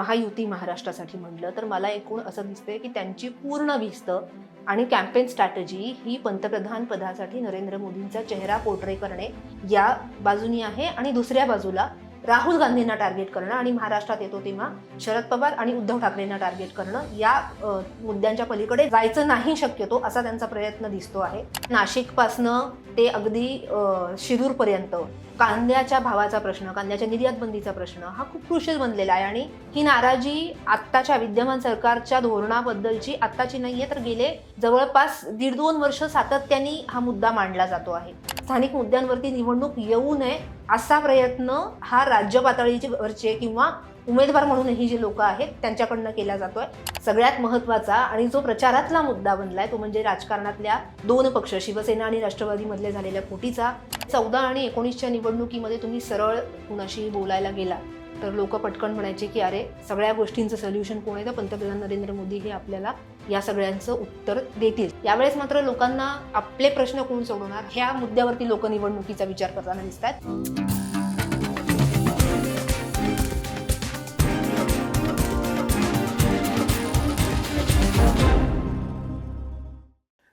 महायुती महाराष्ट्रासाठी म्हटलं तर मला एकूण असं दिसतंय की त्यांची पूर्ण भिस्त आणि कॅम्पेन स्ट्रॅटेजी ही पंतप्रधान पदासाठी नरेंद्र मोदींचा चेहरा पोर्ट्रे करणे या बाजूनी आहे आणि दुसऱ्या बाजूला राहुल गांधींना टार्गेट करणं आणि महाराष्ट्रात येतो तेव्हा शरद पवार आणि उद्धव ठाकरेंना टार्गेट करणं या मुद्द्यांच्या पलीकडे जायचं नाही शक्यतो असा त्यांचा प्रयत्न दिसतो आहे. नाशिकपासनं ते अगदी शिरूरपर्यंत कांद्याच्या भावाचा प्रश्न कांद्याच्या निर्यात बंदीचा प्रश्न हा खूप क्रुशियल बनलेला आहे. आणि ही नाराजी आत्ताच्या विद्यमान सरकारच्या धोरणाबद्दलची आत्ताची नाहीये तर गेले जवळपास दीड दोन वर्ष सातत्याने हा मुद्दा मांडला जातो आहे. स्थानिक मुद्द्यांवरती निवडणूक येऊ नये असा प्रयत्न हा राज्य पातळीचे किंवा उमेदवार म्हणूनही जे लोक आहेत त्यांच्याकडनं केला जातोय. सगळ्यात महत्त्वाचा आणि जो प्रचारातला मुद्दा बनलाय तो म्हणजे राजकारणातल्या दोन पक्ष शिवसेना आणि राष्ट्रवादीमधले झालेल्या फुटीचा चौदा आणि एकोणीसच्या निवडणुकीमध्ये तुम्ही सरळ कुणाशी बोलायला गेला तर लोक पटकन म्हणायचे की अरे सगळ्या गोष्टींचं सोल्युशन कोण आहे? तर पंतप्रधान नरेंद्र मोदी हे आपल्याला या सगळ्यांचं उत्तर देतील. यावेळेस मात्र लोकांना आपले प्रश्न कोण सोडवणार? ह्या मुद्द्यावरती लोक निवडणुकीचा विचार करताना दिसत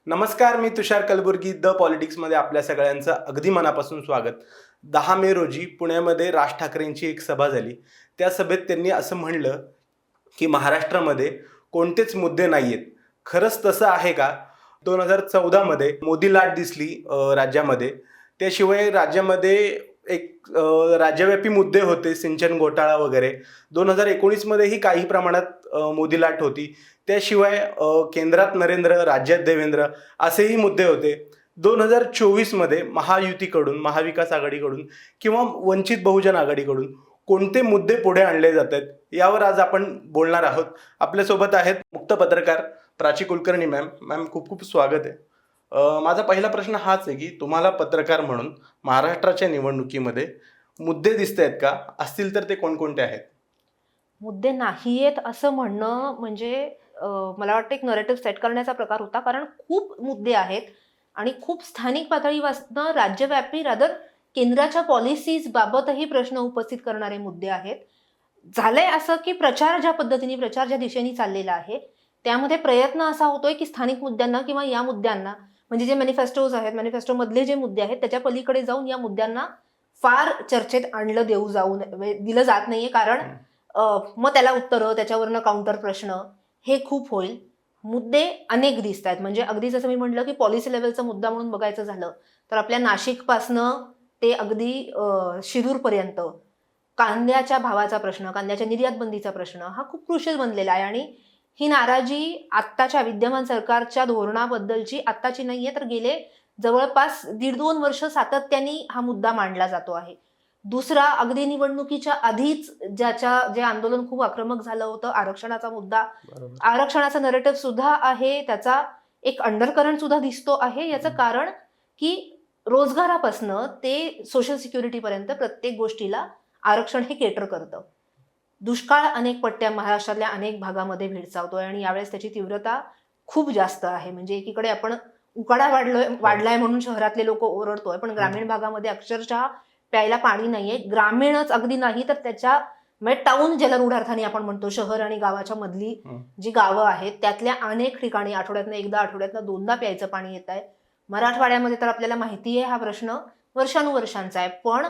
नमस्कार मी तुषार कलबुर्गी द पॉलिटिक्समध्ये आपल्या सगळ्यांचं अगदी मनापासून स्वागत. दहा मे रोजी पुण्यामध्ये राज ठाकरेंची एक सभा झाली. त्या सभेत त्यांनी असं म्हणलं की महाराष्ट्रामध्ये कोणतेच मुद्दे नाही आहेत खरंच तसं आहे का? दोन हजार चौदामध्ये मोदी लाट दिसली राज्यामध्ये. त्याशिवाय राज्यामध्ये एक राज्यव्यापी मुद्दे होते सिंचन घोटाळा वगैरे. दोन हजार एकोणीसमध्येही काही प्रमाणात मोदी लाट होती. त्याशिवाय केंद्रात नरेंद्र राज्यात देवेंद्र असेही मुद्दे होते. दोन हजार चोवीसमध्ये महायुतीकडून महाविकास आघाडीकडून किंवा वंचित बहुजन आघाडीकडून कोणते मुद्दे पुढे आणले जात आहेत यावर आज आपण बोलणार आहोत. आपल्यासोबत आहेत मुक्त पत्रकार प्राची कुलकर्णी मॅम. मॅम खूप खूप स्वागत आहे. माझा पहिला प्रश्न हाच आहे की तुम्हाला पत्रकार म्हणून महाराष्ट्राच्या निवडणुकीमध्ये मुद्दे दिसत आहेत का? असतील तर ते कोणकोणते आहेत? मुद्दे नाही आहेत असं म्हणणं म्हणजे मला वाटतं एक नरेटिव्ह सेट करण्याचा प्रकार होता. कारण खूप मुद्दे आहेत आणि खूप स्थानिक पातळीपासून राज्यव्यापी रादर केंद्राच्या पॉलिसीजबाबतही प्रश्न उपस्थित करणारे मुद्दे आहेत. झालंय असं की प्रचार ज्या पद्धतीने प्रचार ज्या दिशेने चाललेला आहे त्यामध्ये प्रयत्न असा होतोय की स्थानिक मुद्द्यांना किंवा या मुद्द्यांना म्हणजे जे मॅनिफेस्टोज आहेत मॅनिफेस्टोमधले जे मुद्दे आहेत त्याच्या पलीकडे जाऊन या मुद्द्यांना फार चर्चेत आणलं देऊ जाऊ म्हणजे दिलं जात नाहीये. कारण मग त्याला उत्तरं त्याच्यावरनं काउंटर प्रश्न हे खूप होईल. मुद्दे अनेक दिसत आहेत म्हणजे अगदी जसं मी म्हटलं की पॉलिसी लेवलचा मुद्दा म्हणून बघायचं झालं तर आपल्या नाशिकपासनं ते अगदी शिरूरपर्यंत कांद्याच्या भावाचा प्रश्न कांद्याच्या निर्यात बंदीचा प्रश्न हा खूप क्रुशल बनलेला आहे. आणि ही नाराजी आत्ताच्या विद्यमान सरकारच्या धोरणाबद्दलची आत्ताची नाही आहे तर गेले जवळपास दीड दोन वर्ष सातत्याने हा मुद्दा मांडला जातो आहे. दुसरा अगदी निवडणुकीच्या आधीच ज्याच्या जे आंदोलन खूप आक्रमक झालं होतं आरक्षणाचा मुद्दा. आरक्षणाचा नरेटिव्ह सुद्धा आहे त्याचा एक अंडरकरंट सुद्धा दिसतो आहे. याचं कारण की रोजगारापासनं ते सोशल सिक्युरिटीपर्यंत प्रत्येक गोष्टीला आरक्षण हे केटर करतं. दुष्काळ अनेक पट्ट्या महाराष्ट्रातल्या अनेक भागामध्ये भेडसावतोय आणि यावेळेस त्याची तीव्रता खूप जास्त आहे. म्हणजे एकीकडे आपण उकाडा वाढलोय वाढलाय म्हणून शहरातले लोक ओरडतोय पण ग्रामीण भागामध्ये अक्षरशः प्यायला पाणी नाहीये. ग्रामीणच अगदी नाही तर त्याच्या म्हणजे टाऊन जलरूढार्थाने आपण म्हणतो शहर आणि गावाच्या मधली. जी गावं आहेत त्यातल्या अनेक ठिकाणी आठवड्यातनं एकदा आठवड्यातनं दोनदा प्यायचं पाणी येत आहे. मराठवाड्यामध्ये तर आपल्याला माहिती आहे हा प्रश्न वर्षानुवर्षांचा आहे. पण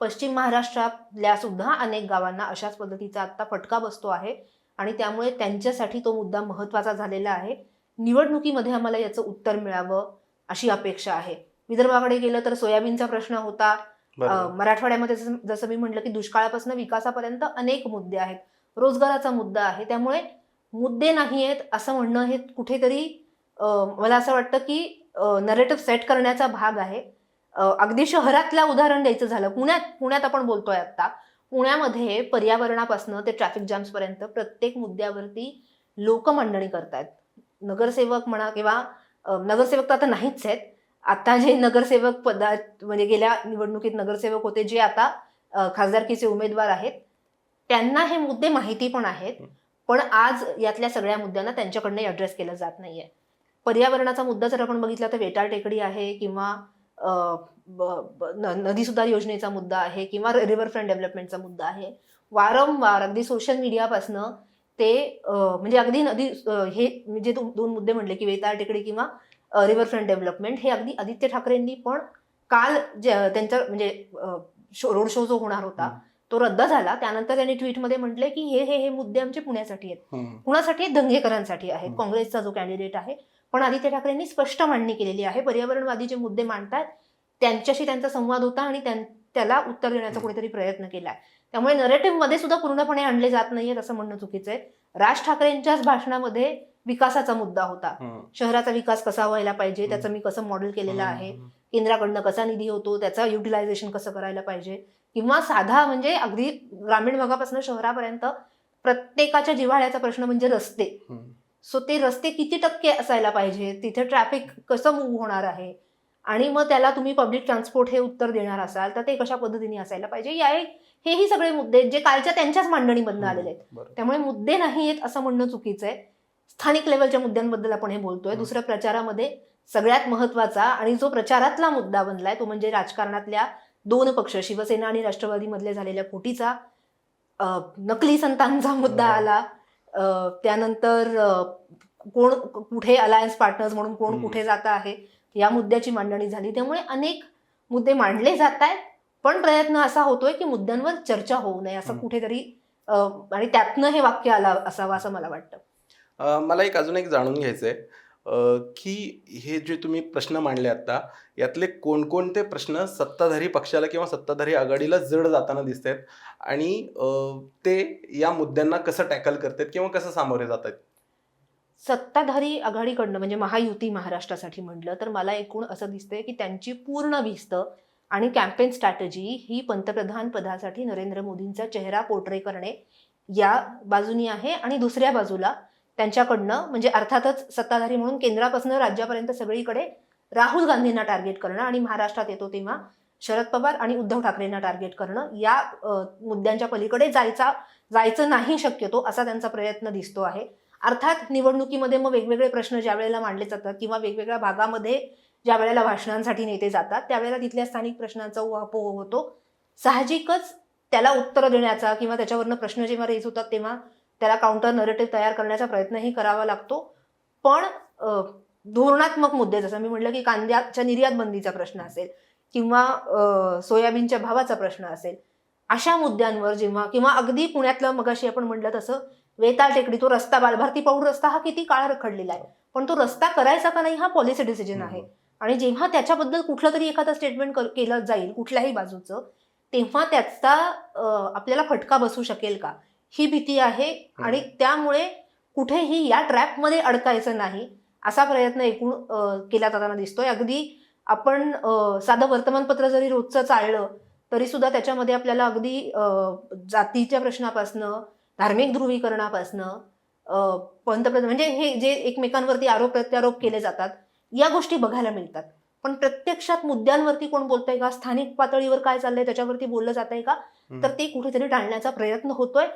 पश्चिम महाराष्ट्रातल्या सुद्धा अनेक गावांना अशाच पद्धतीचा आत्ता फटका बसतो आहे आणि त्यामुळे त्यांच्यासाठी तो मुद्दा महत्त्वाचा झालेला आहे. निवडणुकीमध्ये आम्हाला याचं उत्तर मिळावं अशी अपेक्षा आहे. विदर्भाकडे गेलं तर सोयाबीनचा प्रश्न होता. मराठवाड्यामध्ये जसं जसं मी म्हटलं की दुष्काळापासून विकासापर्यंत अनेक मुद्दे आहेत. रोजगाराचा मुद्दा आहे. त्यामुळे मुद्दे नाही आहेत असं म्हणणं हे कुठेतरी मला असं वाटतं की नरेटिव्ह सेट करण्याचा भाग आहे. अगदी शहरातलं उदाहरण द्यायचं झालं पुण्यात पुण्यात आपण बोलतोय आता. पुण्यामध्ये पर्यावरणापासून ते ट्रॅफिक जॅम्सपर्यंत प्रत्येक मुद्द्यावरती लोक मांडणी करतायत. नगरसेवक म्हणा किंवा नगरसेवक तर आता नाहीच आहेत. आता जे नगरसेवक पदा म्हणजे गेल्या निवडणुकीत नगरसेवक होते जे आता खासदारकीचे उमेदवार आहेत त्यांना हे मुद्दे माहिती पण आहेत पण आज यातल्या सगळ्या मुद्द्यांना त्यांच्याकडनं ॲड्रेस केलं जात नाहीये. पर्यावरणाचा मुद्दा जर आपण बघितला तर वेटाळ टेकडी आहे किंवा नदी सुधार योजनेचा मुद्दा आहे किंवा रिव्हर फ्रंट डेव्हलपमेंटचा मुद्दा आहे. वारंवार अगदी सोशल मीडियापासनं ते म्हणजे अगदी नदी हे मी जे दोन दोन मुद्दे म्हणले की वेताळ टेकडी किंवा रिव्हरफ्रंट डेव्हलपमेंट हे अगदी आदित्य ठाकरेंनी पण काल जे त्यांचा म्हणजे रोड शो जो होणार होता. तो रद्द झाला त्यानंतर त्यांनी ट्विटमध्ये म्हटले की हे हे हे मुद्दे आमचे पुण्यासाठी आहेत. कुणासाठी दंगेकरांसाठी आहेत. काँग्रेसचा जो कॅन्डिडेट आहे पण आदित्य ठाकरेंनी स्पष्ट मांडणी केलेली आहे पर्यावरणवादी जे मुद्दे मांडतात त्यांच्याशी त्यांचा संवाद होता आणि त्यां- त्याला उत्तर देण्याचा. कुठेतरी प्रयत्न केलाय त्यामुळे नरेटिव्हमध्ये सुद्धा पूर्णपणे आणले जात नाहीयेत असं म्हणणं चुकीचं आहे राज ठाकरेंच्याच भाषणामध्ये विकासाचा मुद्दा होता. शहराचा विकास कसा व्हायला पाहिजे. त्याचं मी कसं मॉडेल केलेलं आहे. केंद्राकडनं कसा निधी होतो त्याचा युटिलायझेशन कसं करायला पाहिजे किंवा साधा म्हणजे अगदी ग्रामीण भागापासून शहरापर्यंत प्रत्येकाच्या जिव्हाळ्याचा प्रश्न म्हणजे रस्ते. सो ते रस्ते किती टक्के असायला पाहिजे तिथे ट्रॅफिक कसं मूव्ह होणार आहे आणि मग त्याला तुम्ही पब्लिक ट्रान्सपोर्ट हे उत्तर देणार असाल तर ते कशा पद्धतीने असायला पाहिजे या एक- हेही सगळे मुद्दे जे कालच्या त्यांच्याच मांडणीमधनं आलेले आहेत. त्यामुळे मुद्दे नाही आहेत असं म्हणणं चुकीचं आहे स्थानिक लेवलच्या मुद्द्यांबद्दल आपण हे बोलतोय. दुसऱ्या प्रचारामध्ये सगळ्यात महत्त्वाचा आणि जो प्रचारातला मुद्दा बनलाय तो म्हणजे राजकारणातल्या दोन पक्ष शिवसेना आणि राष्ट्रवादीमधले झालेल्या फुटीचा नकली संतांचा मुद्दा. आला त्यानंतर कोण कुठे अलायन्स पार्टनर्स म्हणून कोण. कुठे जात आहे या मुद्द्याची मांडणी झाली त्यामुळे अनेक मुद्दे मांडले जात आहेत पण प्रयत्न असा होतोय की मुद्द्यांवर चर्चा होऊ नये असं. कुठेतरी आणि त्यातनं हे वाक्य आला असावं असं मला वाटतं मला एक अजून एक जाणून घ्यायचं आहे की हे जे तुम्ही प्रश्न मांडले आता यातले कोणकोणते प्रश्न सत्ताधारी पक्षाला किंवा सत्ताधारी आघाडीला जड जाताना दिसत आहेत आणि ते या मुद्द्यांना कसं टॅकल करतात किंवा कसं सामोरे जात आहेत सत्ताधारी आघाडीकडनं म्हणजे महायुती महाराष्ट्रासाठी म्हटलं तर मला एकूण असं दिसतंय की त्यांची पूर्ण भिस्त आणि कॅम्पेन स्ट्रॅटेजी ही पंतप्रधान पदासाठी नरेंद्र मोदींचा चेहरा पोर्ट्रे करणे या बाजूनी आहे आणि दुसऱ्या बाजूला त्यांच्याकडनं म्हणजे अर्थातच सत्ताधारी म्हणून केंद्रापासून राज्यापर्यंत सगळीकडे राहुल गांधींना टार्गेट करणं आणि महाराष्ट्रात येतो तेव्हा शरद पवार आणि उद्धव ठाकरेंना टार्गेट करणं या मुद्द्यांच्या पलीकडे जायचा जायचं नाही शक्यतो असा त्यांचा प्रयत्न दिसतो आहे. अर्थात निवडणुकीमध्ये मग वेगवेगळे प्रश्न ज्या वेळेला मांडले जातात किंवा वेगवेगळ्या भागामध्ये ज्या वेळेला भाषणांसाठी नेते जातात त्यावेळेला तिथल्या स्थानिक प्रश्नांचा उहापोह होतो. साहजिकच त्याला उत्तर देण्याचा किंवा त्याच्यावरनं प्रश्न जेव्हा रेज होतात तेव्हा त्याला काउंटर नरेटिव्ह तयार करण्याचा प्रयत्नही करावा लागतो. पण धोरणात्मक मुद्दे जसं मी म्हटलं की कांद्याच्या निर्यात बंदीचा प्रश्न असेल किंवा सोयाबीनच्या भावाचा प्रश्न असेल अशा मुद्द्यांवर जेव्हा किंवा अगदी पुण्यातलं मगाशी आपण म्हटलं तसं वेताळ टेकडी तो रस्ता बालभारती पौड रस्ता हा किती काळ रखडलेला आहे. पण तो रस्ता करायचा का नाही हा पॉलिसी डिसिजन आहे. आणि जेव्हा त्याच्याबद्दल कुठलं तरी एखादं स्टेटमेंट केलं जाईल कुठल्याही बाजूचं तेव्हा त्याचा आपल्याला फटका बसू शकेल का? ही भीती आहे आणि त्यामुळे कुठेही या ट्रॅपमध्ये अडकायचं नाही असा प्रयत्न एकूण केला जाताना दिसतोय. अगदी आपण साधं वर्तमानपत्र जरी रोजचं चाललं तरी सुद्धा त्याच्यामध्ये आपल्याला अगदी जातीच्या प्रश्नापासनं धार्मिक ध्रुवीकरणापासनं पंतप्रधान म्हणजे हे जे एकमेकांवरती आरोप प्रत्यारोप केले जातात या गोष्टी बघायला मिळतात. पण प्रत्यक्षात मुद्द्यांवरती कोण बोलतंय का? स्थानिक पातळीवर काय चाललंय? त्याच्यावरती बोललं जात आहे का? तर ते कुठेतरी टाळण्याचा प्रयत्न होतोय.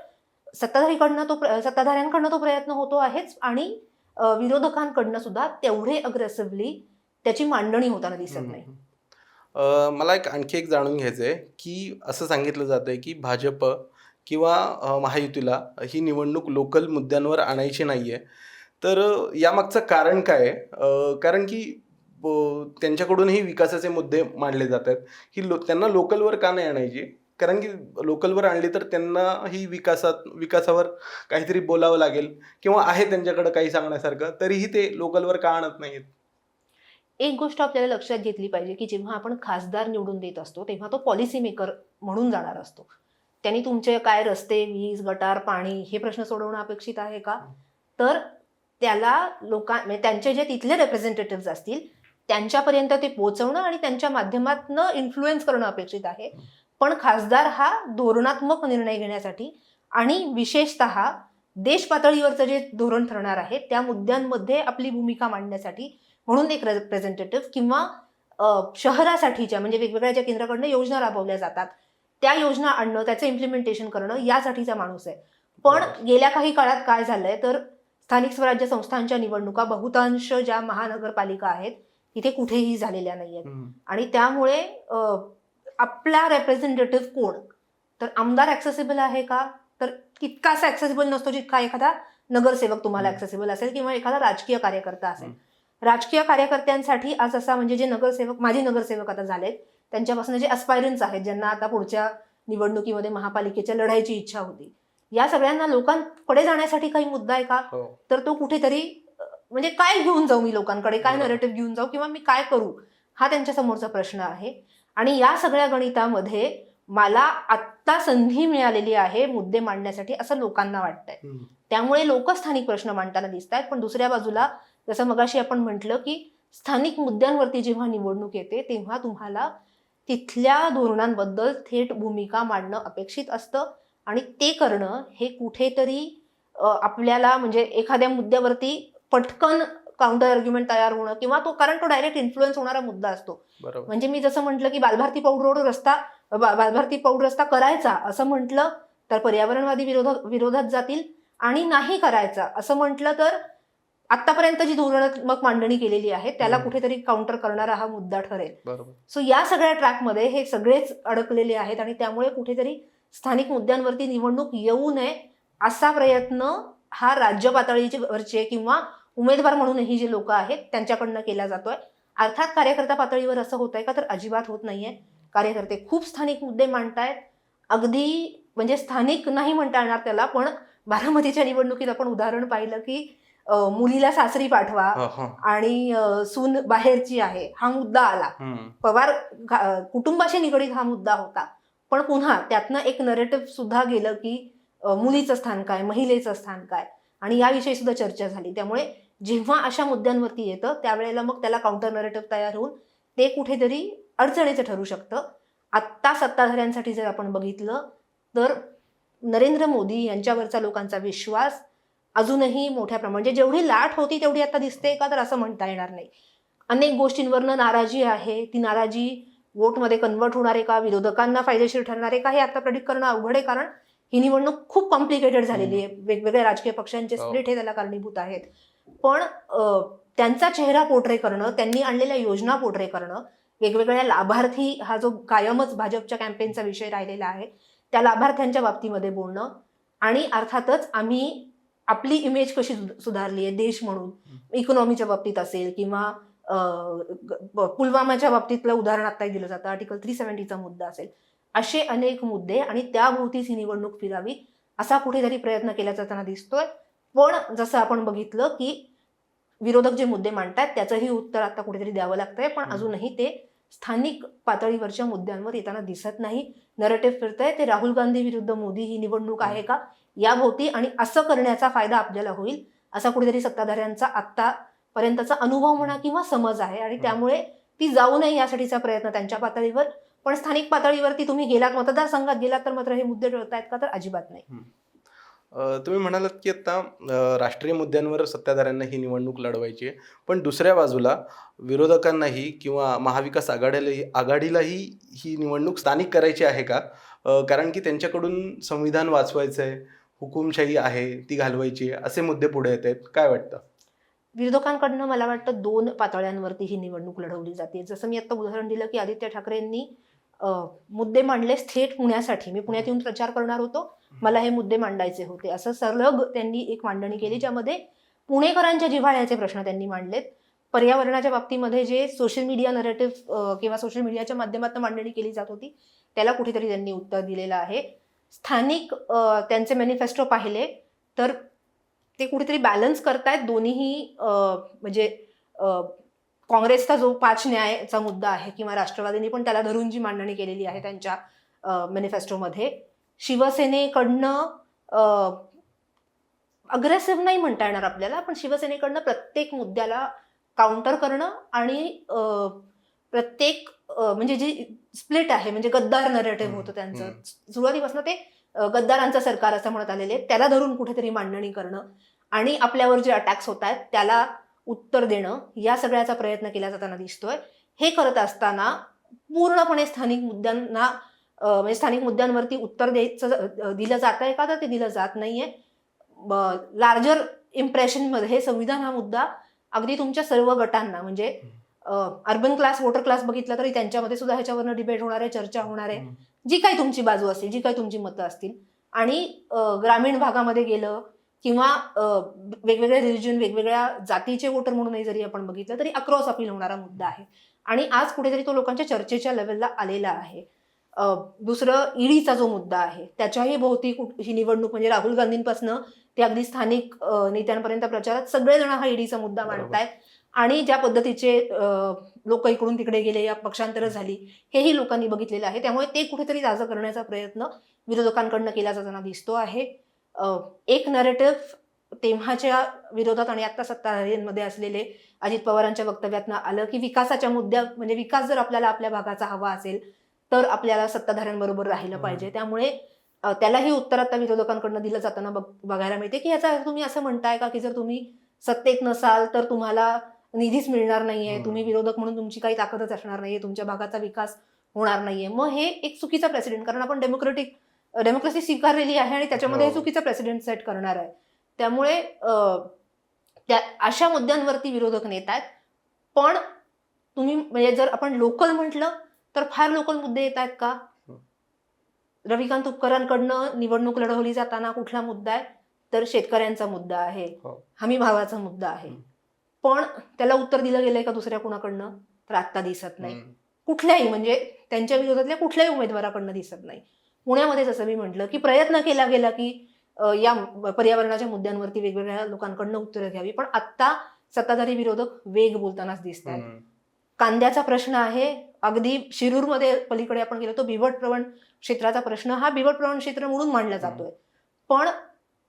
सत्ताधारीकडनं तो सत्ताधाऱ्यांकडनं तो प्रयत्न होतो आहेच आणि विरोधकांकडनं सुद्धा तेवढे अग्रेसिव्हली त्याची मांडणी होताना दिसत नाही. मला एक आणखी एक जाणून घ्यायचं आहे की असं सांगितलं जातं आहे की भाजप किंवा महायुतीला ही निवडणूक लोकल मुद्द्यांवर आणायची नाही आहे तर यामागचं कारण काय आहे? कारण की त्यांच्याकडूनही विकासाचे मुद्दे मांडले जात आहेत की लो त्यांना लोकलवर का नाही आणायची? कारण की लोकलवर आणली तर त्यांना ही विकासात विकासावर काहीतरी बोलावं लागेल किंवा आहे त्यांच्याकडे काही सांगण्यासारखं तरीही ते लोकलवर का आणत नाहीत? एक गोष्ट आपल्याला लक्षात घेतली पाहिजे की जेव्हा आपण खासदार निवडून देत असतो तेव्हा तो पॉलिसी मेकर म्हणून जाणार असतो. त्यांनी तुमचे काय रस्ते वीज गटार पाणी हे प्रश्न सोडवणं अपेक्षित आहे का? तर त्याला लोकां म्हणजे त्यांचे जे तिथले रेप्रेझेंटेटिव्ह असतील त्यांच्यापर्यंत ते पोहोचवणं आणि त्यांच्या माध्यमातनं इन्फ्लुएन्स करणं अपेक्षित आहे. पण खासदार हा धोरणात्मक निर्णय घेण्यासाठी आणि विशेषतः देश पातळीवरचं जे धोरण ठरणार आहे त्या मुद्द्यांमध्ये आपली भूमिका मांडण्यासाठी म्हणून एक रिप्रेझेंटेटिव्ह किंवा शहरासाठीच्या म्हणजे वेगवेगळ्या ज्या केंद्राकडनं योजना राबवल्या जातात त्या योजना आणणं त्याचं इम्प्लिमेंटेशन करणं यासाठीचा माणूस आहे. पण. गेल्या काही काळात काय झालंय तर स्थानिक स्वराज्य संस्थांच्या निवडणुका बहुतांश ज्या महानगरपालिका आहेत तिथे कुठेही झालेल्या नाही आहेत आणि त्यामुळे आपला रेप्रेझेंटेटिव्ह कोण? तर आमदार ऍक्सेसिबल आहे का? तर तितकासा ऍक्सेसिबल नसतो जितका एखादा नगरसेवक तुम्हाला हम्म. ऍक्सेसिबल असेल किंवा एखादा राजकीय कार्यकर्ता असेल. राजकीय कार्यकर्त्यांसाठी आज असा म्हणजे जे नगरसेवक माजी नगरसेवक आता झालेत त्यांच्यापासून जे अस्पायरन्स आहेत ज्यांना आता पुढच्या निवडणुकीमध्ये महापालिकेच्या लढायची इच्छा होती या सगळ्यांना लोकांकडे जाण्यासाठी काही मुद्दा आहे का? हो. तर तो कुठेतरी म्हणजे काय घेऊन जाऊ मी लोकांकडे? काय. नरेटिव्ह घेऊन जाऊ किंवा मी काय करू? हा त्यांच्या समोरचा प्रश्न आहे. आणि या सगळ्या गणितामध्ये मला आत्ता संधी मिळालेली आहे मुद्दे मांडण्यासाठी असं लोकांना वाटतंय. त्यामुळे लोक स्थानिक प्रश्न मांडताना दिसत आहेत पण दुसऱ्या बाजूला जसं मगाशी आपण म्हटलं की स्थानिक मुद्द्यांवरती जेव्हा निवडणूक येते तेव्हा तुम्हाला तिथल्या धोरणांबद्दल थेट भूमिका मांडणं अपेक्षित असतं आणि ते करणं हे कुठेतरी आपल्याला म्हणजे एखाद्या मुद्द्यावरती पटकन काउंटर आर्ग्युमेंट तयार होणं किंवा तो कारण तो डायरेक्ट इन्फ्लुएन्स होणारा मुद्दा असतो. म्हणजे मी जसं म्हटलं की बालभारती पौड रोड रस्ता बालभारती पौड रस्ता करायचा असं म्हटलं तर पर्यावरणवादी विरोध विरोधात जातील आणि नाही करायचा असं म्हटलं तर आतापर्यंत जी धोरणात्मक मांडणी केलेली आहे त्याला. कुठेतरी काउंटर करणारा हा मुद्दा ठरेल. सो या सगळ्या ट्रॅकमध्ये हे सगळेच अडकलेले आहेत आणि त्यामुळे कुठेतरी स्थानिक मुद्द्यांवरती निवडणूक येऊ नये असा प्रयत्न हा राज्य पातळीचे वरचे किंवा उमेदवार म्हणूनही जे लोक आहेत त्यांच्याकडनं केला जातोय. अर्थात कार्यकर्ता पातळीवर असं होत आहे का? तर अजिबात होत नाहीये. कार्यकर्ते खूप स्थानिक मुद्दे मांडतायत. अगदी म्हणजे स्थानिक नाही म्हणता येणार त्याला पण बारामतीच्या निवडणुकीत आपण उदाहरण पाहिलं की मुलीला सासरी पाठवा. आणि सून बाहेरची आहे हा मुद्दा आला. पवार कुटुंबाशी निगडीत हा मुद्दा होता. पण पुन्हा त्यातनं एक नरेटिव्ह सुद्धा गेलं की मुलीचं स्थान काय महिलेचं स्थान काय? आणि याविषयी सुद्धा चर्चा झाली. त्यामुळे जेव्हा अशा मुद्द्यांवरती येतं त्यावेळेला मग त्याला काउंटर नरेटिव्ह तयार होऊन ते कुठेतरी अडचणीचं ठरू शकतं. आत्ता सत्ताधाऱ्यांसाठी जर आपण बघितलं तर नरेंद्र मोदी यांच्यावरचा लोकांचा विश्वास अजूनही मोठ्या प्रमाणात म्हणजे जेवढी लाट होती तेवढी आता दिसते का तर असं म्हणता येणार नाही. अनेक गोष्टींवरनं नाराजी आहे ती नाराजी वोटमध्ये कन्वर्ट होणार आहे का विरोधकांना फायदेशीर ठरणार आहे का हे आता प्रेडिक्ट करणं अवघड आहे कारण ही निवडणूक खूप कॉम्प्लिकेटेड झालेली आहे. वेगवेगळ्या राजकीय पक्षांचे हो. स्प्लिट हे त्याला कारणीभूत आहेत. पण त्यांचा चेहरा पोर्ट्रे करणं त्यांनी आणलेल्या योजना पोर्ट्रे करणं वेगवेगळ्या लाभार्थी हा जो कायमच भाजपच्या कॅम्पेनचा विषय राहिलेला आहे त्या लाभार्थ्यांच्या बाबतीमध्ये बोलणं आणि अर्थातच आम्ही आपली इमेज कशी सुध- सुधारली आहे देश म्हणून. इकॉनॉमीच्या बाबतीत असेल किंवा पुलवामाच्या बाबतीतलं उदाहरण आत्ताही दिलं जातं आर्टिकल थ्री सेव्हन्टीचा मुद्दा असेल. असे अनेक मुद्दे आणि त्याभोवतीच ही निवडणूक फिरावी असा कुठेतरी प्रयत्न केला जाताना दिसतोय. पण जसं आपण बघितलं की विरोधक जे मुद्दे मांडतात त्याचंही उत्तर आता कुठेतरी द्यावं लागतंय पण. अजूनही ते स्थानिक पातळीवरच्या मुद्द्यांवर येताना दिसत नाही. नरेटिव्ह फिरतंय ते राहुल गांधी विरुद्ध मोदी ही निवडणूक आहे का? याभोवती आणि असं करण्याचा फायदा आपल्याला होईल असा कुठेतरी सत्ताधाऱ्यांचा आत्तापर्यंतचा अनुभव म्हणा किंवा समज आहे आणि त्यामुळे ती जाऊ नये यासाठीचा प्रयत्न त्यांच्या पातळीवर. पण स्थानिक पातळीवरती तुम्ही गेलात मतदारसंघात गेलात तर मात्र हे मुद्दे टळतायत का? तर अजिबात नाही. तुम्ही म्हणालात की आता राष्ट्रीय मुद्द्यांवर सत्ताधाऱ्यांना ही निवडणूक लढवायची आहे. पण दुसऱ्या बाजूला विरोधकांनाही किंवा महाविकास आघाडीलाही आघाडीलाही ही निवडणूक स्थानिक करायची आहे का? कारण की त्यांच्याकडून संविधान वाचवायचं आहे हुकुमशाही आहे ती घालवायची आहे असे मुद्दे पुढे येत आहेत. काय वाटतं? विरोधकांकडनं मला वाटतं दोन पातळ्यांवरती ही निवडणूक लढवली जाते. जसं मी आत्ता उदाहरण दिलं की आदित्य ठाकरेंनी मुद्दे मांडले थेट पुण्यासाठी. मी पुण्यात येऊन प्रचार करणार होतो. मला हे मुद्दे मांडायचे होते. असं सलग त्यांनी एक मांडणी केली ज्यामध्ये पुणेकरांच्या जिव्हाळ्याचे प्रश्न त्यांनी मांडलेत. पर्यावरणाच्या बाबतीमध्ये जे सोशल मीडिया नरेटिव्ह किंवा सोशल मीडियाच्या माध्यमातून मांडणी केली जात होती त्याला कुठेतरी त्यांनी उत्तर दिलेलं आहे. स्थानिक त्यांचे मॅनिफेस्टो पाहिले तर ते कुठेतरी बॅलन्स करतायत. दोन्हीही म्हणजे काँग्रेसचा जो पाच न्यायचा मुद्दा आहे किंवा राष्ट्रवादीने पण त्याला धरून जी मांडणी केलेली आहे त्यांच्या मॅनिफेस्टोमध्ये शिवसेनेकडनं अग्रेसिव्ह नाही म्हणता येणार आपल्याला पण शिवसेनेकडनं प्रत्येक मुद्द्याला काउंटर करणं आणि प्रत्येक म्हणजे जी स्प्लिट आहे म्हणजे गद्दार नरेटिव्ह होतं त्यांचं. सुरुवातीपासून ते गद्दारांचं सरकार असं म्हणत आलेले. त्याला धरून कुठेतरी मांडणी करणं आणि आपल्यावर जे अटॅक्स होत आहेत त्याला उत्तर देणं या सगळ्याचा प्रयत्न केला जाताना दिसतोय. हे करत असताना पूर्णपणे स्थानिक मुद्द्यांना म्हणजे स्थानिक मुद्द्यांवरती उत्तर द्यायचं दिलं जात आहे का? तर ते दिलं जात नाहीये. लार्जर इम्प्रेशनमध्ये संविधान हा मुद्दा अगदी तुमच्या सर्व गटांना म्हणजे अर्बन क्लास वोटर क्लास बघितला तरी त्यांच्यामध्ये सुद्धा ह्याच्यावरनं डिबेट होणार आहे चर्चा होणार आहे. जी काही तुमची बाजू असेल जी काही तुमची मतं असतील. आणि ग्रामीण भागामध्ये गेलं किंवा वेगवेगळ्या रिलिजन वेगवेगळ्या जातीचे वोटर म्हणूनही जरी आपण बघितलं तरी अक्रॉस अपील होणारा मुद्दा आहे. आणि आज कुठेतरी तो लोकांच्या चर्चेच्या लेवलला आलेला आहे. दुसरं ईडीचा जो मुद्दा आहे त्याच्याही भोवती ही निवडणूक म्हणजे राहुल गांधींपासनं ते अगदी स्थानिक नेत्यांपर्यंत प्रचारात सगळेजण हा ईडीचा मुद्दा. मांडतायत. आणि ज्या पद्धतीचे लोक इकडून तिकडे गेले या पक्षांतरं झाली हेही लोकांनी बघितलेलं आहे. त्यामुळे ते कुठेतरी ताजं करण्याचा प्रयत्न विरोधकांकडनं केला जाताना दिसतो आहे. एक नरेटिव्ह तेव्हाच्या विरोधात आणि आता सत्ताधाऱ्यांमध्ये असलेले अजित पवारांच्या वक्तव्यातनं आलं की विकासाच्या मुद्द्या म्हणजे विकास जर आपल्याला आपल्या भागाचा हवा असेल तर आपल्याला सत्ताधाऱ्यांबरोबर राहिलं. पाहिजे त्यामुळे त्यालाही उत्तर आता विरोधकांकडनं दिलं जाताना बघ बघायला मिळते की याचा तुम्ही असं म्हणताय का की जर तुम्ही सत्तेत नसाल तर तुम्हाला निधीच मिळणार नाहीये. तुम्ही विरोधक म्हणून तुमची काही ताकदच असणार नाहीये तुमच्या भागाचा विकास होणार नाहीये मग हे एक चुकीचा प्रेसिडेंट कारण आपण डेमोक्रेटिक डेमोक्रेसी स्वीकारलेली आहे आणि त्याच्यामध्ये हे हो. चुकीचा प्रेसिडेंट सेट करणार आहे. त्यामुळे त्या अशा मुद्द्यांवरती विरोधक नेत आहेत. पण तुम्ही म्हणजे जर आपण लोकल म्हटलं तर फार लोकल मुद्दे येत आहेत का? रविकांत उपकरांकडनं निवडणूक लढवली जाताना कुठला मुद्दा आहे? तर शेतकऱ्यांचा मुद्दा आहे. हो. हमी भावाचा मुद्दा आहे. पण त्याला उत्तर दिलं गेलंय का दुसऱ्या कुणाकडनं? तर आत्ता दिसत नाही. कुठल्याही म्हणजे त्यांच्या विरोधातल्या कुठल्याही उमेदवाराकडनं दिसत नाही. पुण्यामध्ये जसं मी म्हटलं की प्रयत्न केला गेला की या पर्यावरणाच्या मुद्द्यांवरती वेगवेगळ्या लोकांकडनं उत्तरं घ्यावी. पण आत्ता सत्ताधारी विरोधक वेग बोलतानाच दिसत आहेत. कांद्याचा प्रश्न आहे. अगदी शिरूरमध्ये पलीकडे आपण गेलो तो बिवट प्रवण क्षेत्राचा प्रश्न हा बिवट प्रवण क्षेत्र म्हणून मांडला जातोय. पण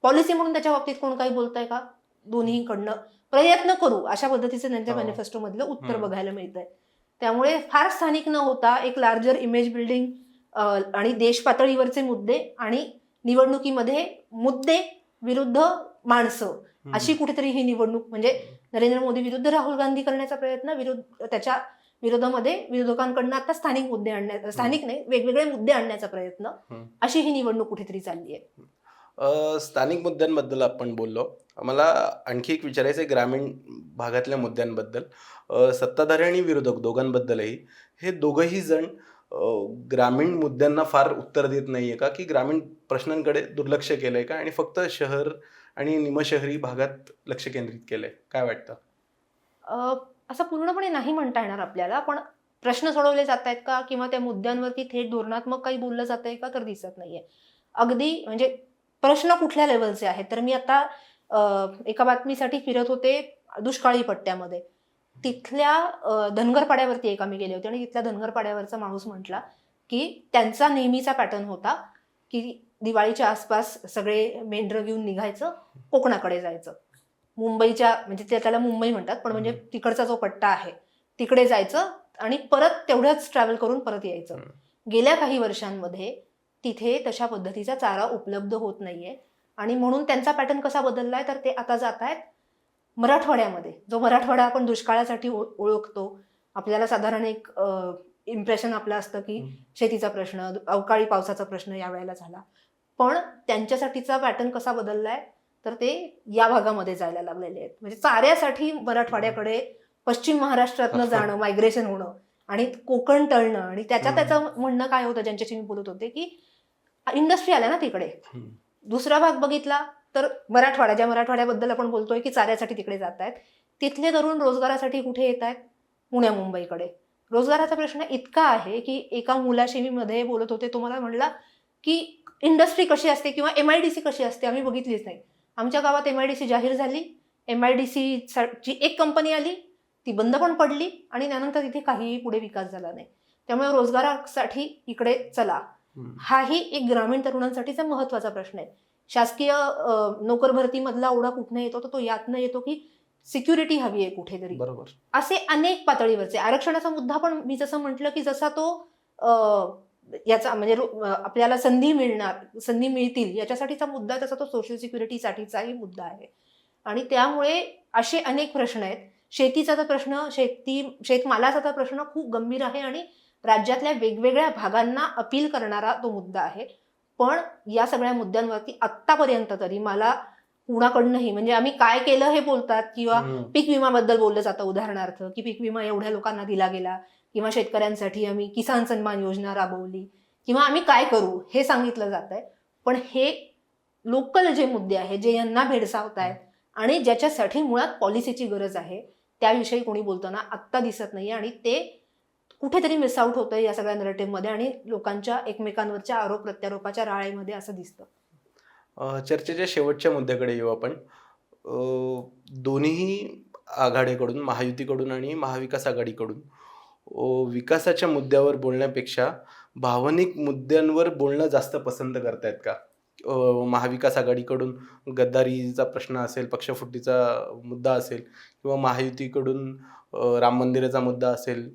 पॉलिसी म्हणून त्याच्या बाबतीत कोण काही बोलतंय का? दोन्हीकडनं प्रयत्न करू अशा पद्धतीचं त्यांच्या हो. मॅनिफेस्टो मधलं उत्तर. बघायला मिळतंय. त्यामुळे फार स्थानिक न होता एक लार्जर इमेज बिल्डिंग आणि देश पातळीवरचे मुद्दे आणि निवडणुकीमध्ये मुद्दे विरुद्ध माणसं. अशी कुठेतरी ही निवडणूक म्हणजे नरेंद्र मोदी विरुद्ध राहुल गांधी करण्याचा प्रयत्न विरोध त्याच्या विरोधामध्ये विरोधकांकडनं आता स्थानिक मुद्दे आणण्या स्थानिक नाही वेगवेगळे मुद्दे आणण्याचा प्रयत्न. अशी ही निवडणूक कुठेतरी चालली आहे. स्थानिक मुद्द्यांबद्दल आपण बोललो. मला आणखी एक विचारायचं आहे ग्रामीण भागातल्या मुद्द्यांबद्दल. सत्ताधारी आणि विरोधक दोघांबद्दलही. हे दोघंही जण ग्रामीण मुद्द्यांना फार उत्तर देत नाहीये का? की ग्रामीण प्रश्नांकडे दुर्लक्ष केलंय का? आणि फक्त शहर आणि निमशहरी भागात लक्ष केंद्रित केलंय. काय वाटतं? असं पूर्णपणे नाही म्हणता येणार आपल्याला पण प्रश्न सोडवले जात आहेत का? किंवा त्या मुद्द्यांवरती थेट धोरणात्मक काही बोललं जात आहे का? तर दिसत नाहीये. अगदी म्हणजे प्रश्न कुठल्या लेवलचे आहेत? तर मी आता एका बातमीसाठी फिरत होते दुष्काळी पट्ट्यामध्ये. तिथल्या अ, धनगर पाड्यावरती एक आम्ही गेले होते आणि तिथल्या धनगर पाड्यावरचा माणूस म्हटला की त्यांचा नेहमीचा पॅटर्न होता की दिवाळीच्या आसपास सगळे मेंढरं घेऊन निघायचं कोकणाकडे जायचं मुंबईच्या म्हणजे ते त्याला मुंबई म्हणतात पण म्हणजे. तिकडचा जो पट्टा आहे तिकडे जायचं आणि परत तेवढंच ट्रॅव्हल करून परत यायचं. गेल्या काही वर्षांमध्ये तिथे तशा पद्धतीचा चारा उपलब्ध होत नाहीये आणि म्हणून त्यांचा पॅटर्न कसा बदललाय तर ते आता जात आहेत मराठवाड्यामध्ये जो मराठवाडा आपण दुष्काळासाठी ओळ- ओळखतो आपल्याला साधारण एक इम्प्रेशन आपलं असतं की. शेतीचा प्रश्न अवकाळी पावसाचा प्रश्न यावेळेला झाला पण त्यांच्यासाठीचा पॅटर्न कसा बदललाय तर ते या भागामध्ये जायला लागलेले आहेत म्हणजे चाऱ्यासाठी मराठवाड्याकडे पश्चिम महाराष्ट्रातनं जाणं मायग्रेशन होणं आणि कोकण टळणं आणि त्याच्यात हम्म. त्याचं म्हणणं काय होतं ज्यांच्याशी मी बोलत होते की इंडस्ट्री आल्या ना तिकडे. दुसरा भाग बघितला तर मराठवाडा ज्या मराठवाड्याबद्दल आपण बोलतोय की चाऱ्यासाठी तिकडे जात आहेत तिथले तरुण रोजगारासाठी कुठे येत आहेत पुण्या मुंबईकडे. रोजगाराचा प्रश्न इतका आहे की एका मुलाशी मी मध्ये बोलत होते तो मला म्हणला की इंडस्ट्री कशी असते किंवा एम आय डी सी कशी असते आम्ही बघितलीच नाही. आमच्या गावात एम आय डी सी जाहीर झाली एम आय डी सीची एक कंपनी आली ती बंद पण पडली आणि त्यानंतर तिथे काहीही पुढे विकास झाला नाही. त्यामुळे रोजगारासाठी इकडे चला. हाही एक ग्रामीण तरुणांसाठीचा महत्त्वाचा प्रश्न आहे. शासकीय नोकर भरतीमधला ओढा कुठनं येतो तर तो यातनं येतो की सिक्युरिटी हवी आहे कुठेतरी. बरोबर. असे अनेक पातळीवरचे आरक्षणाचा मुद्दा पण मी जसं म्हटलं की जसा तो याचा म्हणजे आपल्याला संधी मिळणार संधी मिळतील याच्यासाठीचा मुद्दा तसा तो सोशल सिक्युरिटीसाठीचाही मुद्दा आहे. आणि त्यामुळे असे अनेक प्रश्न आहेत. शेतीचा तर प्रश्न शेती शेतमालाचा तर प्रश्न खूप गंभीर आहे आणि राज्यातल्या वेगवेगळ्या भागांना अपील करणारा तो मुद्दा आहे. पण या सगळ्या मुद्द्यांवरती आत्तापर्यंत तरी मला कुणाकडनंही म्हणजे आम्ही काय केलं हे बोलतात किंवा. पीक विमाबद्दल बोललं जातं उदाहरणार्थ की पीक विमा एवढ्या लोकांना दिला गेला किंवा शेतकऱ्यांसाठी आम्ही किसान सन्मान योजना राबवली किंवा आम्ही काय करू हे सांगितलं जात आहे पण हे लोकल जे मुद्दे आहेत जे यांना भेडसावत आहेत आणि ज्याच्यासाठी मुळात पॉलिसीची गरज आहे त्याविषयी कोणी बोलताना आत्ता दिसत नाही आणि ते कुठेतरी मिस आउट होतंय या सगळ्या नरेटिव्हमध्ये आणि लोकांच्या एकमेकांवरच्या आरोप प्रत्यारोपाच्या राळेमध्ये असं दिसतं. चर्चेच्या शेवटच्या मुद्द्याकडे येऊ आपण. दोन्हीही दोन्ही आघाडीकडून महायुतीकडून आणि महाविकास आघाडीकडून विकासाच्या मुद्द्यावर बोलण्यापेक्षा भावनिक मुद्द्यांवर बोलणं जास्त पसंत करतायत का? महाविकास आघाडीकडून गद्दारीचा प्रश्न असेल पक्षफुटीचा मुद्दा असेल किंवा महायुतीकडून राम मंदिराचा मुद्दा असेल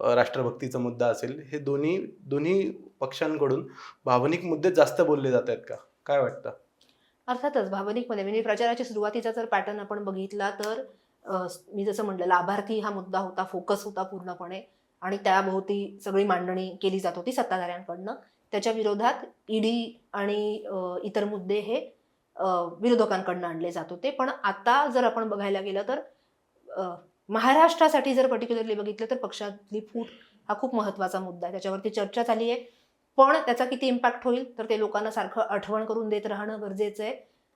राष्ट्रभक्तीचा मुद्दा असेल हे दोन्ही दोन्ही पक्षांकडून भावनिक मुद्दे जास्त बोलले जात आहेत का? काय वाटतं? अर्थातच भावनिकमध्ये म्हणजे प्रचाराच्या सुरुवातीचा जर पॅटर्न आपण बघितला तर मी जसं म्हटलं लाभार्थी हा मुद्दा होता फोकस होता पूर्णपणे आणि त्याभोवती सगळी मांडणी केली जात होती सत्ताधाऱ्यांकडनं. त्याच्या विरोधात ईडी आणि इतर मुद्दे हे विरोधकांकडनं आणले जात होते. पण आता जर आपण बघायला गेलं तर महाराष्ट्रासाठी जर पर्टिक्युलरली बघितलं तर पक्षातली फूट हा खूप महत्त्वाचा मुद्दा आहे. त्याच्यावरती चर्चा झाली आहे. पण त्याचा किती इम्पॅक्ट होईल? तर ते लोकांना सारखं आठवण करून देत राहणं गरजेचं आहे.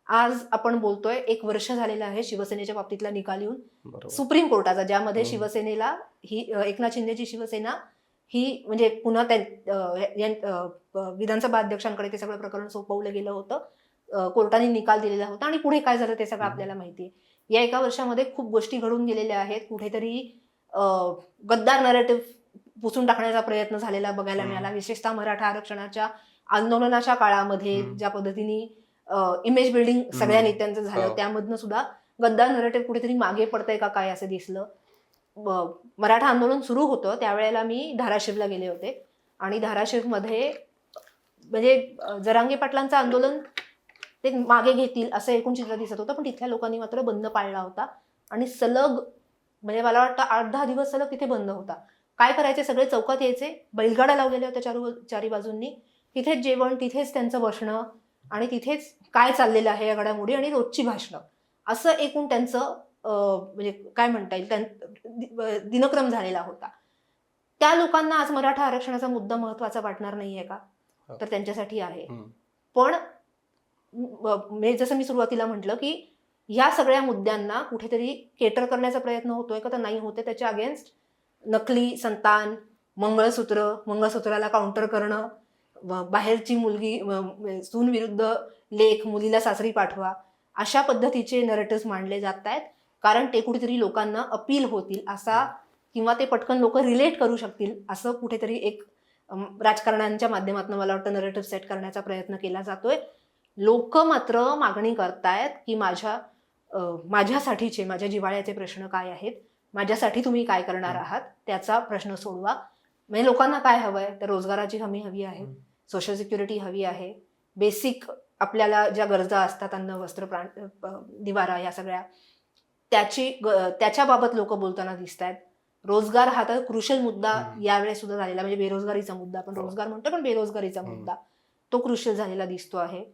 आज आपण बोलतोय एक वर्ष झालेलं आहे शिवसेनेच्या बाबतीतला निकाल येऊन. सुप्रीम कोर्टाचा ज्यामध्ये. शिवसेनेला ही एकनाथ शिंदेची शिवसेना ही म्हणजे पुन्हा त्या विधानसभा अध्यक्षांकडे ते सगळं प्रकरण सोपवलं गेलं होतं. कोर्टाने निकाल दिलेला होता आणि पुढे काय झालं ते सगळं. आपल्याला माहिती आहे. या एका वर्षामध्ये खूप गोष्टी घडून गेलेल्या आहेत कुठेतरी गद्दार नरेटिव्ह पुसून टाकण्याचा प्रयत्न झालेला बघायला. मिळाला विशेषतः मराठा आरक्षणाच्या आंदोलनाच्या काळामध्ये. ज्या पद्धतीने इमेज बिल्डिंग सगळ्या. नेत्यांचं झालं हो. त्यामधनं सुद्धा गद्दार नरेटिव्ह कुठेतरी मागे पडतंय का काय असं दिसलं मराठा आंदोलन सुरू होतं त्यावेळेला मी धाराशिवला गेले होते आणि धाराशिवमध्ये म्हणजे जरांगे पाटलांचं आंदोलन ते मागे घेतील असं एकूण चित्र दिसत होतं पण तिथल्या लोकांनी मात्र बंद पाळला होता. आणि सलग म्हणजे मला वाटतं आठ दहा दिवस सलग तिथे बंद होता. काय करायचे? सगळे चौकात यायचे. बैलगाड्या लावलेल्या होत्या चारू चारी बाजूंनी. तिथेच जेवण तिथेच त्यांचं बसणं आणि तिथेच काय चाललेलं आहे या घडामोडी आणि रोजची भाषणं. असं एकूण त्यांचं म्हणजे काय म्हणता येईल? त्यां दिनक्रम झालेला होता. त्या लोकांना आज मराठा आरक्षणाचा मुद्दा महत्त्वाचा वाटणार नाहीये का? हो. तर त्यांच्यासाठी आहे. पण म्हणजे जसं मी सुरुवातीला म्हटलं की ह्या सगळ्या मुद्द्यांना कुठेतरी केटर करण्याचा प्रयत्न होतोय का तर नाही होते त्याच्या अगेन्स्ट नकली संतान मंगळसूत्र मंगळसूत्राला काउंटर करणं बाहेरची मुलगी सूनविरुद्ध सून विरुद्ध लेख मुलीला सासरी पाठवा अशा पद्धतीचे नरेटिव्ह मांडले जात आहेत कारण ते कुठेतरी लोकांना अपील होतील असा किंवा ते पटकन लोक रिलेट करू शकतील असं कुठेतरी एक राजकारणांच्या राजकारण्यांच्या माध्यमातून मला वाटतं नरेटिव्ह सेट करण्याचा प्रयत्न केला जातोय. लोक मात्र मागणी करतायत की माझ्या माझ्यासाठीचे माझ्या जिव्हाळ्याचे प्रश्न काय आहेत माझ्यासाठी तुम्ही काय करणार आहात त्याचा प्रश्न सोडवा म्हणजे लोकांना काय हवंय तर रोजगाराची हमी हवी आहे. सोशल सिक्युरिटी हवी आहे बेसिक आपल्याला ज्या गरजा असतात अन्न वस्त्र प्राण अ, निवारा या सगळ्या त्याची त्याच्याबाबत लोक बोलताना दिसत आहेत रोजगार हा तर क्रुशल मुद्दा. यावेळेस सुद्धा झालेला म्हणजे बेरोजगारीचा मुद्दा आपण हो. रोजगार म्हणतो पण बेरोजगारीचा. मुद्दा तो क्रुशल झालेला दिसतो आहे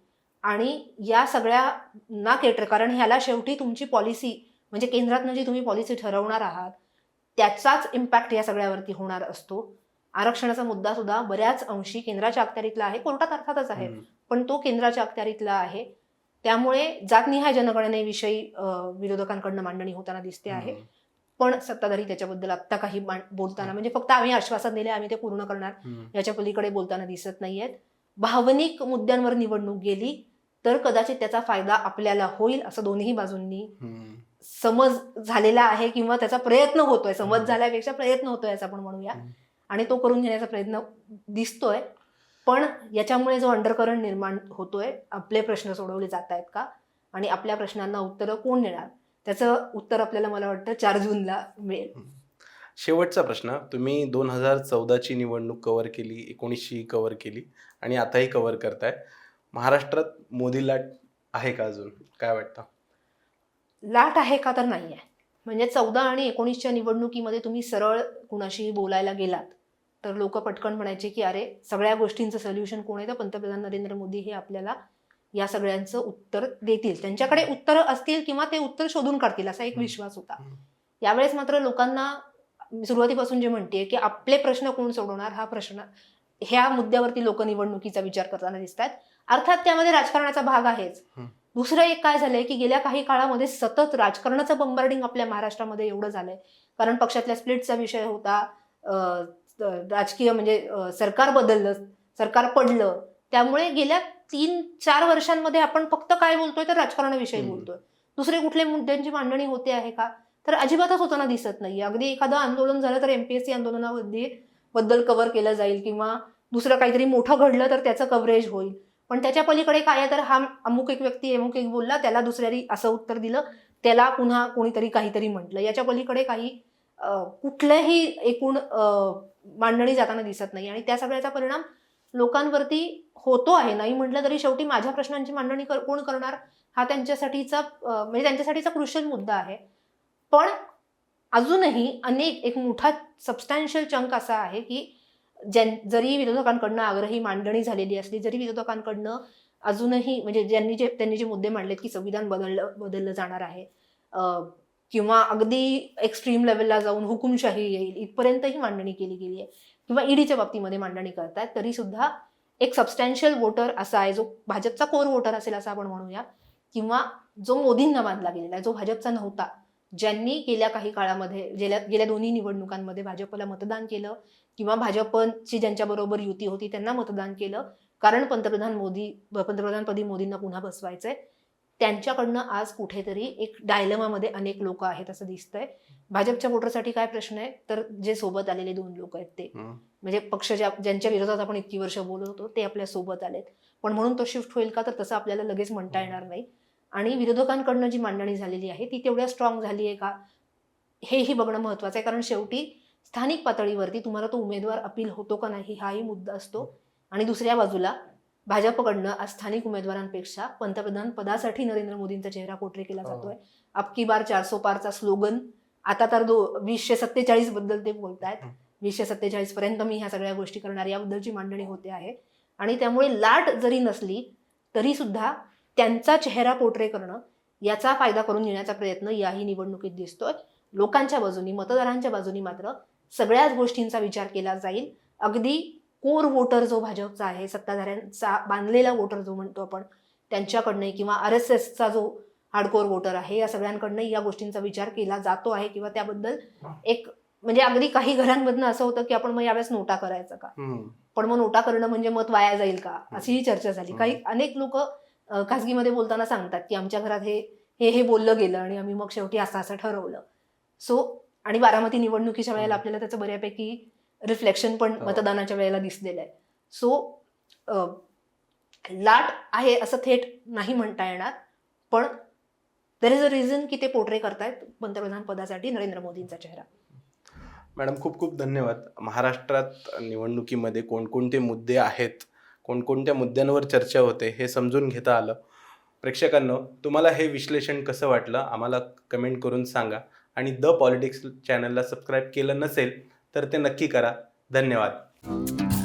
आणि या सगळ्या ना केटर कारण ह्याला शेवटी तुमची पॉलिसी म्हणजे केंद्रातनं जी तुम्ही पॉलिसी ठरवणार आहात त्याचाच इम्पॅक्ट या सगळ्यावरती होणार असतो आरक्षणाचा मुद्दा सुद्धा बऱ्याच अंशी केंद्राच्या अखत्यारीतला आहे कोर्टात अर्थातच आहे. पण तो केंद्राच्या अखत्यारीतला आहे त्यामुळे जातनिहाय जनगणनेविषयी विरोधकांकडनं मांडणी होताना दिसते आहे. पण सत्ताधारी त्याच्याबद्दल आत्ता काही बोलताना म्हणजे फक्त आम्ही आश्वासन दिले आम्ही ते पूर्ण करणार. याच्या पलीकडे बोलताना दिसत नाहीयेत भावनिक मुद्द्यांवर निवडणूक गेली तर कदाचित त्याचा फायदा आपल्याला होईल असं दोन्ही बाजूंनी. समज झालेला आहे किंवा त्याचा प्रयत्न होतोय समज. झाल्यापेक्षा प्रयत्न होतोय असं आपण म्हणूया. आणि तो करून घेण्याचा प्रयत्न दिसतोय. पण याच्यामुळे जो अंडरकरंट निर्माण होतोय आपले प्रश्न सोडवले जात आहेत का? आणि आपल्या प्रश्नांना उत्तरं कोण देणार? त्याचं उत्तर आपल्याला मला वाटतं चार जूनला मिळेल शेवटचा प्रश्न. तुम्ही दोन हजार चौदाची निवडणूक कव्हर केली एकोणीसची कव्हर केली आणि आताही कव्हर करताय. महाराष्ट्रात मोदी लाट आहे का अजून? काय वाटतं? लाट आहे का तर नाही आहे. म्हणजे चौदा आणि एकोणीसच्या निवडणुकीमध्ये तुम्ही सरळ कुणाशी बोलायला गेलात तर लोक पटकन म्हणायचे की अरे सगळ्या गोष्टींचं सोल्युशन कोण आहे? तर पंतप्रधान नरेंद्र मोदी हे आपल्याला या सगळ्यांचं उत्तर देतील. त्यांच्याकडे उत्तर असतील किंवा ते उत्तर शोधून काढतील असा एक. विश्वास होता. यावेळेस मात्र लोकांना सुरुवातीपासून जे म्हणते की आपले प्रश्न कोण सोडवणार हा प्रश्न ह्या मुद्द्यावरती लोक निवडणुकीचा विचार करताना दिसत आहेत अर्थात त्यामध्ये राजकारणाचा भाग आहेच. दुसरं एक काय झालंय की गेल्या काही काळामध्ये सतत राजकारणाचं बंबार्डिंग आपल्या महाराष्ट्रामध्ये एवढं झालंय. कारण पक्षातल्या स्प्लिटचा विषय होता. राजकीय म्हणजे सरकार बदललं सरकार पडलं. त्यामुळे गेल्या तीन चार वर्षांमध्ये आपण फक्त काय बोलतोय तर राजकारणाविषयी. बोलतोय. दुसरे कुठले मुद्द्यांची मांडणी होते आहे का? तर अजिबातच होताना दिसत नाही अगदी एखादं आंदोलन झालं तर एमपीएससी आंदोलनामध्ये बद्दल कव्हर केलं जाईल किंवा दुसरं काहीतरी मोठं घडलं तर त्याचं कव्हरेज होईल. पण त्याच्या पलीकडे काय आहे? तर हा अमुक एक व्यक्ती अमुक एक बोलला त्याला दुसऱ्यानी असं उत्तर दिलं त्याला पुन्हा कोणीतरी काहीतरी म्हटलं. याच्या पलीकडे काही कुठल्याही एकूण मांडणी जाताना दिसत नाही. आणि त्या सगळ्याचा परिणाम लोकांवरती होतो आहे. नाही म्हटलं तरी शेवटी माझ्या प्रश्नांची मांडणी कर- कोण करणार? हा त्यांच्यासाठीचा म्हणजे त्यांच्यासाठीचा क्रुशल मुद्दा आहे. पण अजूनही अनेक एक मोठा सबस्टॅन्शियल चंक असा आहे की ज्यां जरी विरोधकांकडनं आग्रही मांडणी झालेली असली जरी विरोधकांकडनं अजूनही म्हणजे ज्यांनी जे त्यांनी जे मुद्दे मांडलेत की संविधान बदललं बदललं जाणार आहे किंवा अगदी एक्स्ट्रीम लेवलला जाऊन हुकुमशाही येईल इथपर्यंतही मांडणी केली गेली आहे किंवा ईडीच्या बाबतीमध्ये मांडणी करतायत तरी सुद्धा एक सबस्टॅन्शियल वोटर असा आहे जो भाजपचा कोर वोटर असेल असं आपण म्हणूया किंवा जो मोदींना बांधला गेलेला आहे जो भाजपचा नव्हता ज्यांनी गेल्या काही काळामध्ये गेल्या गेल्या दोन्ही निवडणुकांमध्ये भाजपला मतदान केलं किंवा भाजपची ज्यांच्याबरोबर युती होती त्यांना मतदान केलं. कारण पंतप्रधान मोदी पंतप्रधानपदी मोदींना पुन्हा बसवायचंय. त्यांच्याकडनं आज कुठेतरी एक डायलमामध्ये अनेक लोक आहेत असं दिसतंय. भाजपच्या वोटरसाठी काय प्रश्न आहे? तर जे सोबत आलेले दोन लोक आहेत ते. म्हणजे पक्ष ज्या ज्यांच्या विरोधात आपण इतकी वर्ष बोलत होतो ते आपल्यासोबत आलेत. पण म्हणून तो शिफ्ट होईल का? तर तसं आपल्याला लगेच म्हणता येणार नाही. आणि विरोधकांकडनं जी मांडणी झालेली आहे ती तेवढ्या स्ट्रॉंग झाली आहे का हेही बघणं महत्वाचं आहे. कारण शेवटी स्थानिक पातळीवरती तुम्हाला तो उमेदवार अपील होतो का नाही हाही मुद्दा असतो. आणि दुसऱ्या बाजूला भाजपकडनं आज स्थानिक उमेदवारांपेक्षा पंतप्रधान पदासाठी नरेंद्र मोदींचा चेहरा पोट्रे केला हो. जातोय. अबकी बार चारसो पारचा स्लोगन. आता तर दो वीसशे सत्तेचाळीसबद्दल ते बोलतायत. वीसशे सत्तेचाळीस पर्यंत मी ह्या सगळ्या गोष्टी करणार याबद्दलची मांडणी होते आहे. आणि त्यामुळे लाट जरी नसली तरी सुद्धा त्यांचा चेहरा पोट्रे करणं याचा फायदा करून घेण्याचा प्रयत्न याही निवडणुकीत दिसतोय. लोकांच्या बाजूनी मतदारांच्या बाजूनी मात्र सगळ्याच गोष्टींचा विचार केला जाईल. अगदी कोर वोटर जो भाजपचा आहे सत्ताधाऱ्यांचा बांधलेला वोटर जो म्हणतो आपण त्यांच्याकडनं किंवा आर एस एसचा जो हार्डकोर वोटर आहे या सगळ्यांकडनं या गोष्टींचा विचार केला जातो आहे किंवा त्याबद्दल एक म्हणजे अगदी काही घरांमधनं असं होतं की आपण मग यावेळेस नोटा करायचं का? हं. पण मग नोटा करणं म्हणजे मत वाया जाईल का? अशीही चर्चा झाली. काही अनेक लोक खासगीमध्ये बोलताना सांगतात की आमच्या घरात हे हे हे बोललं गेलं आणि आम्ही मग शेवटी असं असं ठरवलं. सो आणि बारामती निवडणुकीच्या वेळेला. आपल्याला त्याचं बऱ्यापैकी रिफ्लेक्शन पण हो. मतदानाच्या वेळेला दिसलेलं आहे. सो लाट आहे असं थेट नाही म्हणता येणार पण देर इज अ रिझन की ते पोर्ट्रे करतायत पंतप्रधान पदासाठी नरेंद्र मोदींचा चेहरा. मॅडम खूप खूप धन्यवाद. महाराष्ट्रात निवडणुकीमध्ये कोणकोणते मुद्दे आहेत कोणकोणत्या मुद्द्यांवर चर्चा होते हे समजून घेता आलं. प्रेक्षकांनो तुम्हाला हे विश्लेषण कसं वाटलं आम्हाला कमेंट करून सांगा. आणि द पॉलिटिक्स चॅनलला सबस्क्राईब केलं नसेल तर ते नक्की करा. धन्यवाद.